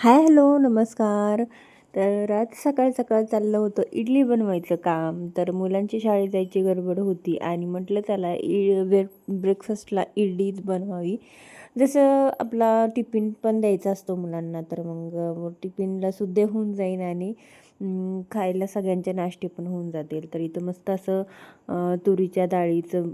Hi hello नमस्कार. तर आज सकाळ सकाळ चाललं होतं इडली बनवायचं काम. तर मुलांची शाळेत जायची गडबड होती आणि म्हटलं त्याला इ ब्रेक ब्रेकफास्टला इडलीच बनवावी. जसं आपला टिफिन पण द्यायचा असतो मुलांना तर मग टिफिनला सुद्धा होऊन जाईन आणि खायला सगळ्यांचे नाश्ते पण होऊन जातील. तर इथं मस्त असं तुरीच्या डाळीचं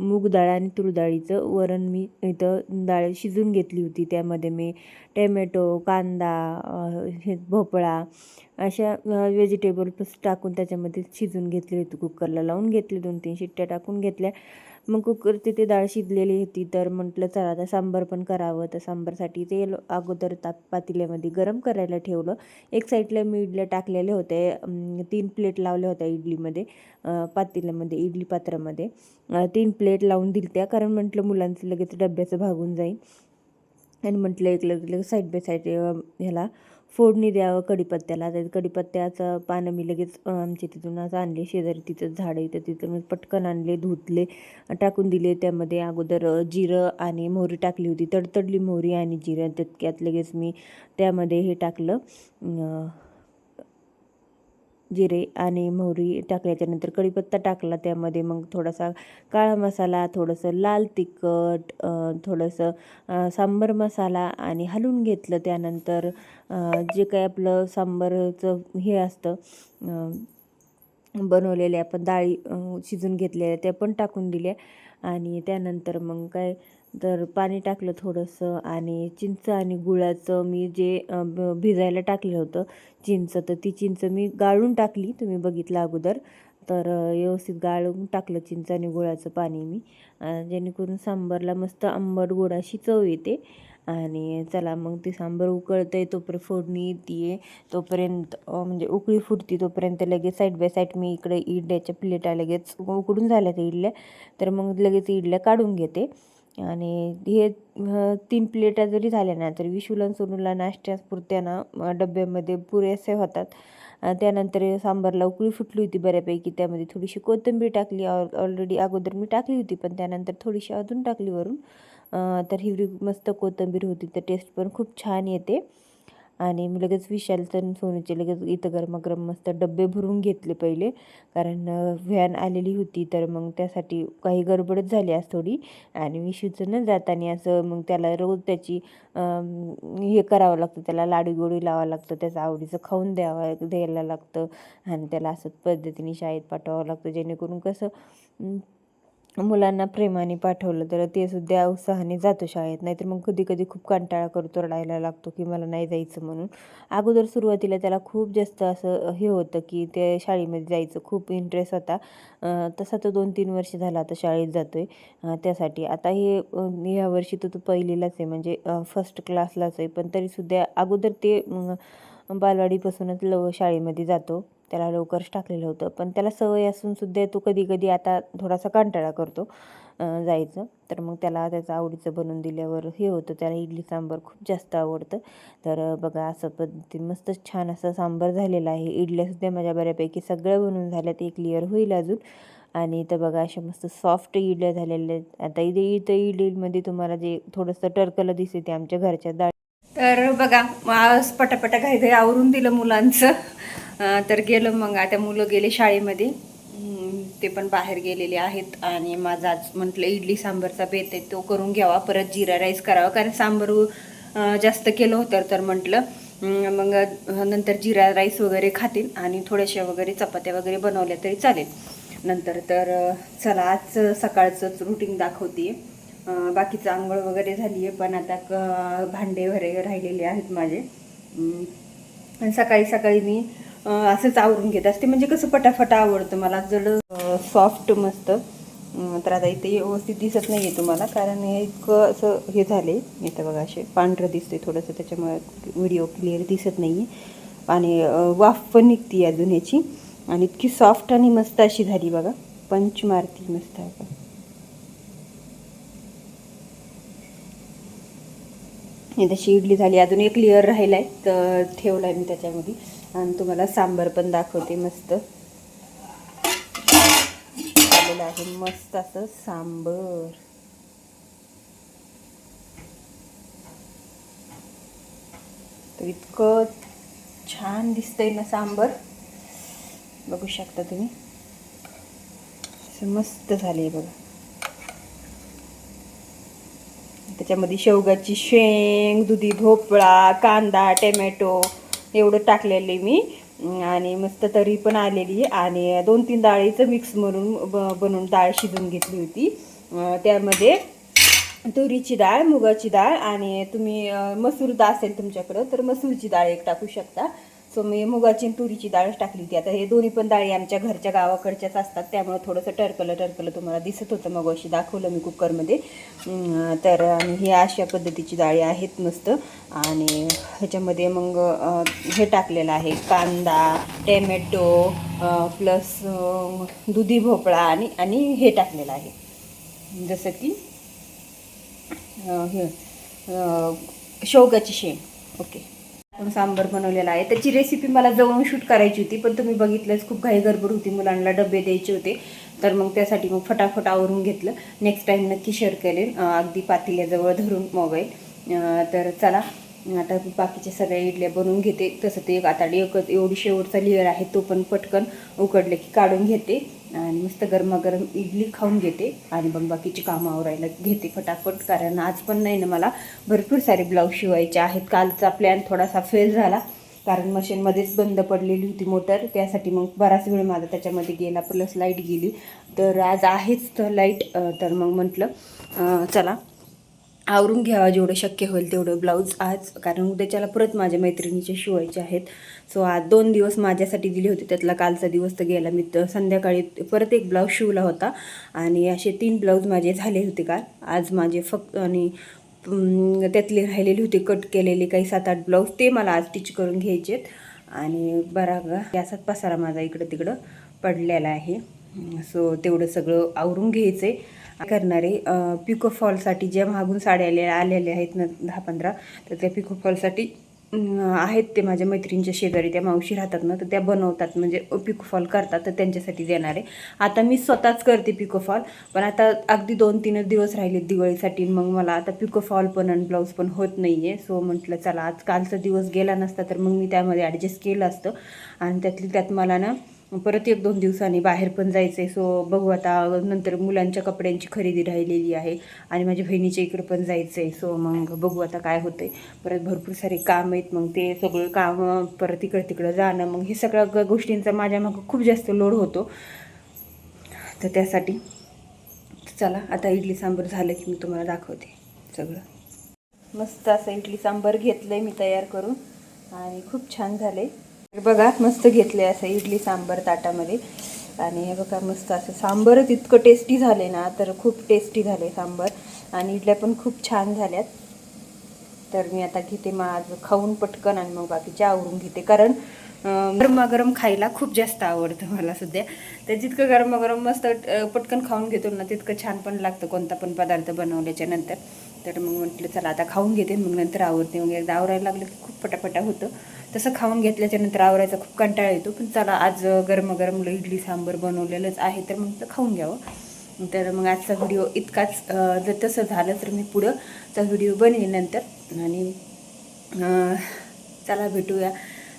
मूग डाळ आणि तूर डाळीचं वरण मी इथं डाळ शिजून घेतली होती. त्यामध्ये मी टॅमॅटो कांदा हे भोपळा अशा व्हेजिटेबल्स टाकून त्याच्यामध्ये शिजून घेतले होते. कुकरला लावून घेतले दोन तीन शिट्ट्या टाकून घेतल्या. मग कुकर तिथे डाळ शिजलेली होती तर म्हटलं चला आता सांबार पण करावं. तर सांबारसाठी तेल अगोदर ताप पातेल्यामध्ये गरम करायला ठेवलं. एक साईडला मी इडल्या टाकलेले होते तीन प्लेट लावल्या होत्या इडलीमध्ये पातेल्यामध्ये इडली पात्रामध्ये. तीन प्लेट लावून दिल्या त्या कारण म्हटलं मुलांचं लगेच डब्याचं भागून जाईल. आणि म्हटलं एक लगेच साईड बाय साईड ह्याला फोडणी द्यावं कडीपत्त्याला तर कडीपत्त्याचं पानं मी लगेच आमच्या तिथून आणले. शेजारी तिथं झाड आहे तर तिथं मी पटकन आणले धुतले टाकून दिले. त्यामध्ये अगोदर जिरं आणि मोहरी टाकली होती. तडतडली मोहरी आणि जिरं. तितक्यात लगेच मी त्यामध्ये हे टाकलं. जिरे आणि मोहरी टाकल्याच्यानंतर कढीपत्ता टाकला त्यामध्ये. मग थोडासा काळा मसाला थोडंसं लाल तिखट थोडंसं सांबर मसाला आणि हलवून घेतलं. त्यानंतर जे काही आपलं सांबरचं हे असतं बनवलेले आपण डाळी शिजून घेतलेल्या त्या पण टाकून दिल्या. आणि त्यानंतर मग काय तर पाणी टाकलं थोडंसं आणि चिंच आणि गुळाचं मी जे भिजायला टाकलं होतं चिंच तर ती चिंच मी गाळून टाकली तुम्ही बघितलं अगोदर. तर व्यवस्थित गाळून टाकलं चिंच आणि गुळाचं पाणी मी. जेणेकरून सांबारला मस्त आंबट गोड अशी चव येते. आणि चला मग ते सांबार उकळतं आहे तोपर्यंत फोडणी येते तोपर्यंत म्हणजे उकळी फुटती तोपर्यंत लगेच साईड बाय साईड मी इकडे इडल्याच्या प्लेटा लगेच उकडून झाल्या त्या इडल्या. तर मग लगेच इडल्या काढून घेते. आणि हे तीन प्लेटा जरी झाल्या ना तरी विशूला सोनूला नाश्त्यापुरत्या ना डब्यामध्ये पुरेसे होतात. त्यानंतर सांबारला उकळी फुटली होती बऱ्यापैकी. त्यामध्ये थोडीशी कोथिंबीर टाकली ऑल ऑलरेडी अगोदर मी टाकली होती पण त्यानंतर थोडीशी अजून टाकली वरून. तर हिरवी मस्त कोथिंबीर होती तर टेस्ट पण खूप छान येते. आणि मी लगेच विशालचं तर सोनूचे लगेच इथं गरमागरम मस्त डबे भरून घेतले पहिले. कारण व्हॅन आलेली होती तर मग त्यासाठी काही गडबडच झाली आज थोडी. आणि विशूचं न जाताना असं मग त्याला रोज त्याची हे करावं लागतं त्याला लाडू गोडी लावावं लागतं त्याचं आवडीचं खाऊन द्यावं द्यायला लागतं. आणि त्याला असं पद्धतीने शाळेत पाठवावं लागतं जेणेकरून कसं मुलांना प्रेमाने पाठवलं तर ते सुद्धा उत्साहाने जातो शाळेत. नाहीतर मग कधी कधी खूप कंटाळा करतो रडायला लागतो की मला नाही जायचं म्हणून. अगोदर सुरुवातीला त्याला खूप जास्त असं हे होतं की ते शाळेमध्ये जायचं. खूप इंटरेस्ट होता. तसा तो दोन तीन वर्ष झाला आता शाळेत जातो आहे त्यासाठी. आता हे ह्या वर्षी तर तो पहिलीलाच आहे. म्हणजे फर्स्ट क्लासलाच आहे. पण तरीसुद्धा अगोदर ते बालवाडीपासूनच लव शाळेमध्ये जातो. त्याला लवकरच टाकलेलं होतं. पण त्याला सवय असून सुद्धा तो कधी कधी आता थोडासा कंटाळा करतो जायचं. तर मग त्याला त्याचं आवडीचं बनवून दिल्यावर हे होतं. त्याला इडली सांबार खूप जास्त आवडतं. तर बघा असं पद्धती मस्त छान असं सांबार झालेला आहे. इडल्यासुद्धा माझ्या बऱ्यापैकी सगळ्या बनवून झाल्या ते क्लिअर होईल अजून. आणि तर बघा अशा मस्त सॉफ्ट इडल्या झालेल्या आहेत. आता इथे इथं इडलीमध्ये तुम्हाला जे थोडंसं टरकलं दिसते ते आमच्या घरच्या डाळ तर बघा पटापटा काही काही आवरून दिलं मुलांचं. तर गेलो मग आता मुलं गेले शाळेमध्ये. ते पण बाहेर गेलेले आहेत आणि माझा आज म्हटलं इडली सांबारचा बेत आहे तो करून घ्यावा. परत जिरा राईस करावा कारण सांबार जास्त केलं होतं तर म्हटलं मग नंतर जिरा राईस वगैरे खातील आणि थोड्याशा वगैरे चपात्या वगैरे बनवल्या तरी चालेल. नंतर तर चला आज सकाळचंच रुटीन दाखवते बाकीचं आंघोळ वगैरे झाली आहे पण आता क- भांडे वगैरे राहिलेले आहेत माझे. सकाळी सकाळी मी असंच आवरून घेत असते. म्हणजे कसं पटाफट आवडतं मला. जड सॉफ्ट मस्त. तर आता इथे व्यवस्थित दिसत नाही आहे तुम्हाला. कारण हे इतकं असं हे झाले. इथं बघा असे पांढरं दिसते थोडंसं. त्याच्यामुळे व्हिडिओ क्लिअर दिसत नाही आहे आणि वाफ पण निघते अजून ह्याची आणि इतकी सॉफ्ट आणि मस्त अशी झाली बघा. पंच मारती मस्त आहे तशी इडली झाली. अजून एक लेअर राहिला आहे तर ठेवला आहे मी त्याच्यामध्ये. आणि तुम्हाला सांबार पण दाखवते मस्त. आलेलं आहे मस्त असं सांबर. तर इतकं छान दिसतंय ना सांबर. बघू शकता तुम्ही. असं मस्त झाले बघा. त्याच्यामध्ये शेवगाची शेंग दुधी भोपळा कांदा टोमॅटो एवढं टाकलेले मी. आणि मस्त तरी पण आलेली आणि दोन तीन डाळीचं मिक्स म्हणून ब बनवून डाळ शिजून घेतली होती. त्यामध्ये तुरीची डाळ मुगाची डाळ आणि तुम्ही मसूर डाळ असेल तुमच्याकडं तर मसूरची डाळ एक टाकू शकता. सो मी मुगाची आणि तुरीची डाळच टाकली होती. आता हे दोन्ही पण डाळी आमच्या घरच्या गावाकडच्याच असतात. त्यामुळे थोडंसं टरकलं टरकलं तुम्हाला दिसत होतं. मग अशी दाखवलं मी कुकरमध्ये. तर ही हे अशा पद्धतीची डाळी आहेत मस्त. आणि ह्याच्यामध्ये मग हे टाकलेलं आहे. कांदा टॅमॅटो प्लस दुधी भोपळा आणि आणि हे टाकलेलं आहे. जसं की हे शेवगाची शेंग. ओके. आपण सांबर बनवलेला आहे. त्याची रेसिपी मला जवळून शूट करायची होती पण तुम्ही बघितलंच खूप घाई गडबड होती. मुलांना डबे द्यायचे होते. तर मग त्यासाठी मग फटाफट आवरून घेतलं. नेक्स्ट टाईम नक्की शेअर करेन. अगदी पातेल्याजवळ धरून मोबाईल. तर चला आता बाकीच्या सगळ्या इडल्या बनवून घेते. तसं ते एक आता एक एवढी शेवटचा लेअर आहे तो पण पटकन उकडले की काढून घेते आणि मस्त गरमागरम इडली खाऊन घेते आणि मग बाकीची कामं आवरायला घेते फटाफट. कारण आज पण नाही ना मला भरपूर सारे ब्लाऊज शिवायचे आहेत. कालचा प्लॅन थोडासा फेल झाला. कारण मशीनमध्येच बंद पडलेली होती मोटर त्यासाठी मग बराच वेळ माझा त्याच्यामध्ये गेला. प्लस लाइट गेली. तर आज आहेच तर लाइट तर मग म्हटलं चला. आवरून घ्यावा जेवढं शक्य होईल तेवढं ब्लाऊज आज कारण उद्याच्याला परत माझ्या मैत्रिणीचे शिवायचे आहेत. सो आज दोन दिवस माझ्यासाठी दिले होते त्यातला कालचा दिवस तर गेला. मी तर संध्याकाळी परत एक ब्लाऊज शिवला होता आणि असे तीन ब्लाऊज माझे झाले होते काल. आज माझे फक्त आणि त्यातले राहिलेले होते कट केलेले काही सात आठ ब्लाऊज ते मला आज स्टिच करून घ्यायचे आहेत. आणि बरा यासात पसारा माझा इकडं तिकडं पडलेला आहे. सो तेवढं सगळं आवरून घ्यायचं आहे करणारे पिको फॉलसाठी ज्या मागून साड्या आलेल्या आलेल्या आहेत ना दहा पंधरा तर त्या पिको फॉलसाठी आहेत ते माझ्या मैत्रिणीच्या शेजारी त्या मावशी राहतात ना तर त्या बनवतात म्हणजे पिको फॉल करतात तर त्यांच्यासाठी देणार. आहे आता मी स्वतःच करते पिको फॉल पण आता अगदी दोन तीनच दिवस राहिले दिवाळीसाठी मग मला आता पिको फॉल पण आणि ब्लाऊज पण होत नाही आहे सो म्हटलं चला आज कालचा दिवस गेला नसता तर मग मी त्यामध्ये ॲडजस्ट केलं असतं. आणि त्यातली त्यात मला ना परत एक दोन दिवसांनी बाहेर पण जायचं आहे सो बघू आता नंतर मुलांच्या कपड्यांची खरेदी राहिलेली आहे आणि माझ्या बहिणीच्या इकडं पण जायचं आहे सो मग बघू आता काय होतं आहे परत भरपूर सारे काम आहेत. मग ते सगळं कामं परत इकडं तिकडं जाणं मग हे सगळ्या ग- गोष्टींचा माझ्या मागं खूप जास्त लोड होतो. तर त्यासाठी चला आता इडली सांबर झालं की मी तुम्हाला दाखवते सगळं. मस्त असं इडली सांबर घेतलं आहे मी तयार करून. आणि खूप छान झाले बघा मस्त घेतले असं इडली सांबर ताटामध्ये. आणि हे बघा मस्त असं सांबरच इतकं टेस्टी झाले ना तर खूप टेस्टी झाले सांबर. आणि इडल्या पण खूप छान झाल्यात. तर मी आता घेते मग आज खाऊन पटकन आणि मग बाकीचे आवरून घेते. कारण गरमागरम खायला खूप जास्त आवडतं मला सध्या. तर जितकं गरमागरम मस्त पटकन खाऊन घेतो ना तितकं छान पण लागतं कोणता पण पदार्थ बनवल्याच्या नंतर. तर मग म्हटलं चला आता खाऊन घेते. मग नंतर आवडते. मग एकदा आवरायला लागलं की खूप पटापटा होतं. तसं खाऊन घेतल्याच्या नंतर आवरायचा खूप कंटाळा येतो. पण चला आज गरमागरम इडली सांबर बनवलेलंच आहे तर मग खाऊन घ्यावं. तर मग आजचा व्हिडिओ इतकाच जर तसं झालं तर मी पुढं चा व्हिडिओ बनवेन नंतर. आणि चला भेटूया.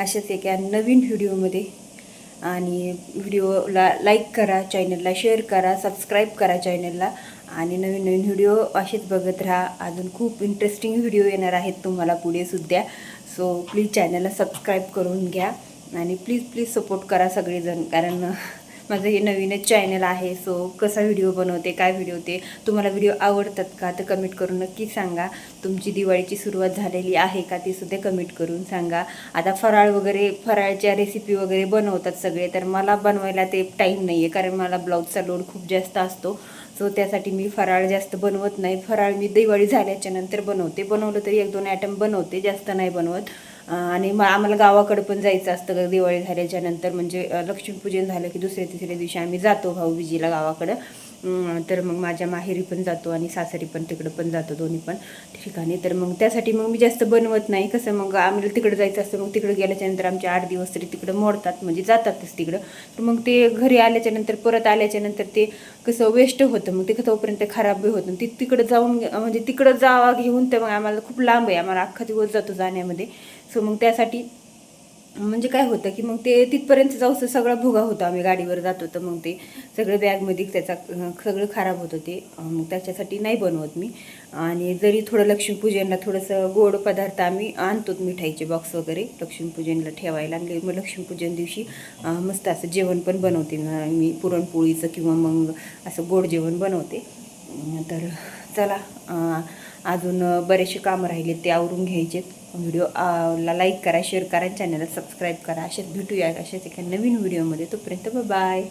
अशाच एका नवीन व्हिडिओमध्ये. आणि व्हिडिओला लाईक करा चॅनलला शेअर करा सबस्क्राईब करा चॅनलला. आणि नवीन नवीन व्हिडिओ असेच बघत राहा. अजून खूप इंटरेस्टिंग व्हिडिओ येणार आहेत तुम्हाला पुढे सुद्धा सो प्लीज चॅनलला सबस्क्राईब करून घ्या. आणि प्लीज प्लीज सपोर्ट करा सगळेजण. कारण माझं हे नवीनच चॅनल आहे सो कसा व्हिडिओ बनवते काय व्हिडिओ ते तुम्हाला व्हिडिओ आवडतात का? तर कमेंट करून नक्की सांगा. तुमची दिवाळीची सुरुवात झालेली आहे का? ती सुद्धा कमेंट करून सांगा. आता फराळ वगैरे फराळच्या रेसिपी वगैरे बनवतात सगळे तर मला बनवायला ते टाईम नाही आहे कारण मला ब्लाऊजचा लोड खूप जास्त असतो. सो त्यासाठी मी फराळ जास्त बनवत नाही. फराळ मी दिवाळी झाल्याच्यानंतर बनवते. बनवलं तरी एक दोन आयटम बनवते जास्त नाही बनवत. आणि मग आम्हाला गावाकडे पण जायचं असतं ग दिवाळी झाल्याच्यानंतर. म्हणजे लक्ष्मीपूजन झालं की दुसऱ्या तिसऱ्या दिवशी आम्ही जातो भाऊबीजीला गावाकडं. तर मग माझ्या माहेरी पण जातो आणि सासरी पण तिकडं पण जातो दोन्ही पण ठिकाणी. तर मग त्यासाठी मग मी जास्त बनवत नाही. कसं मग आम्हाला तिकडं जायचं असतं मग तिकडं गेल्याच्यानंतर आमचे आठ दिवस तरी तिकडं मोडतात म्हणजे जातातच तिकडं. तर मग ते घरी आल्याच्यानंतर परत आल्याच्यानंतर ते कसं वेस्ट होतं. मग ते तोपर्यंत खराब बी होतं ती तिकडं जाऊन म्हणजे तिकडं जावा घेऊन तर मग आम्हाला खूप लांब आहे. आम्हाला अख्खा दिवस जातो जाण्यामध्ये. सो मग त्यासाठी म्हणजे काय होतं की मग ते तिथपर्यंत जाऊस सगळा भुगा होता. आम्ही गाडीवर जातो तर मग ते सगळं बॅगमध्ये त्याचा सगळं खराब होत होते. मग त्याच्यासाठी नाही बनवत मी. आणि जरी थोडं लक्ष्मीपूजनला थोडंसं गोड पदार्थ आम्ही आणतो मिठाईचे बॉक्स वगैरे लक्ष्मीपूजनला ठेवायला. आणि मग लक्ष्मीपूजन दिवशी मस्त असं जेवण पण बनवते. मी पुरणपोळीचं किंवा मग असं गोड जेवण बनवते. तर चला अजून बरेचसे कामं राहिले ते आवरून घ्यायचे व्हिडिओ ला लाईक करा शेअर करा चॅनलला सबस्क्राईब करा. असेच भेटूया अशाच एका नवीन व्हिडिओमध्ये तोपर्यंत बाय